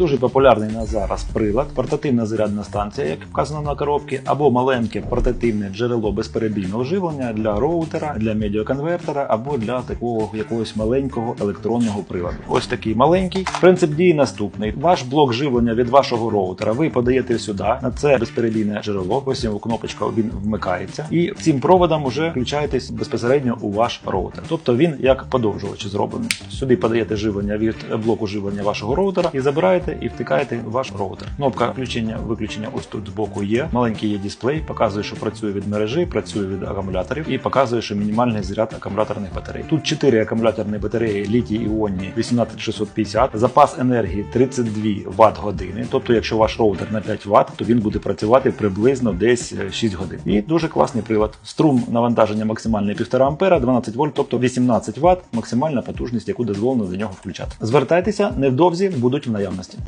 Дуже популярний на зараз прилад, портативна зарядна станція, як вказано на коробці, або маленьке портативне джерело безперебійного живлення для роутера, для медіаконвертера або для такого якогось маленького електронного приладу. Ось такий маленький. Принцип дії наступний: ваш блок живлення від вашого роутера ви подаєте сюди на це безперебійне джерело. Ось кнопочка він вмикається, і цим проводом вже включаєтесь безпосередньо у ваш роутер. Тобто він як подовжувач зроблений. Сюди подаєте живлення від блоку живлення вашого роутера і забираєте і втикаєте ваш роутер. Кнопка включення виключення ось тут збоку є. Маленький є дисплей, показує, що працює від мережі, працює від акумуляторів і показує, що мінімальний заряд акумуляторних батарей. Тут 4 акумуляторні батареї літій іонні 18650, запас енергії 32 Вт години. Тобто, якщо ваш роутер на 5 Вт, то він буде працювати приблизно десь е, 6 годин. І дуже класний прилад. Струм навантаження максимальний 1,5 ампера, 12 вольт, тобто 18 Вт максимальна потужність, яку дозволено до нього включати. Звертайтеся, невдовзі будуть в наявності.